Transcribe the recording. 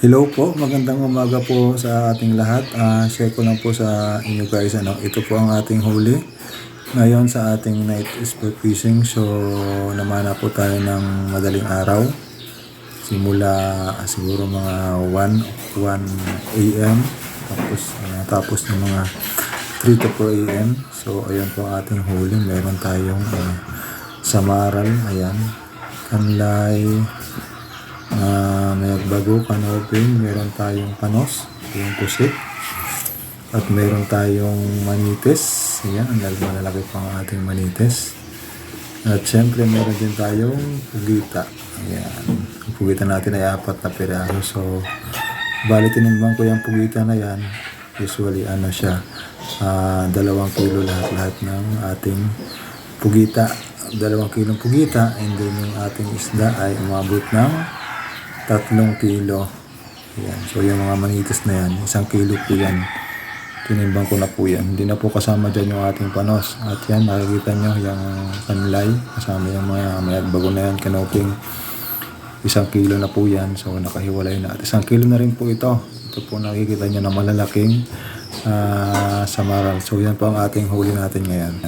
Hello po, magandang umaga po sa ating lahat. Ah, share ko lang po sa inyo guys, ano, ito po ang ating huli. Ngayon sa ating night sport fishing, so namana po tayo ng madaling araw. Simula ah, siguro mga 1, 1 a.m. Tapos, ah, tapos ng mga 3 to 4 a.m. So ayun po ang ating huli. Meron tayong ah, samaral, ayan, kanlay, Ah, may bago kanopin, meron tayong panos, yung pusit. At meron tayong manites. Ayan, ang lalaki malalaki pa ang ating manites. At syempre meron din tayong pugita. Ayan. Ang pugita natin ay apat na piraso. So, bali tinimbang ko yung pugita na yan. Usually ano siya, ah, dalawang kilo lahat-lahat ng ating pugita. Dalawang kilong pugita and then yung ating isda ay umabot ng tatlong kilo. Ayan. So, yung mga manitis na yan, isang kilo po yan. Tinimbang ko na po yan. Hindi na po kasama dyan yung ating panos. At yan, makikita nyo yung kanlay. Kasama yung mga mayat bago na yan, kanoping. Isang kilo na po yan. So, nakahiwalay na. At isang kilo na rin po ito. Ito po nakikita nyo na malalaking ah, samaral. So, yan po ang ating huli natin ngayon.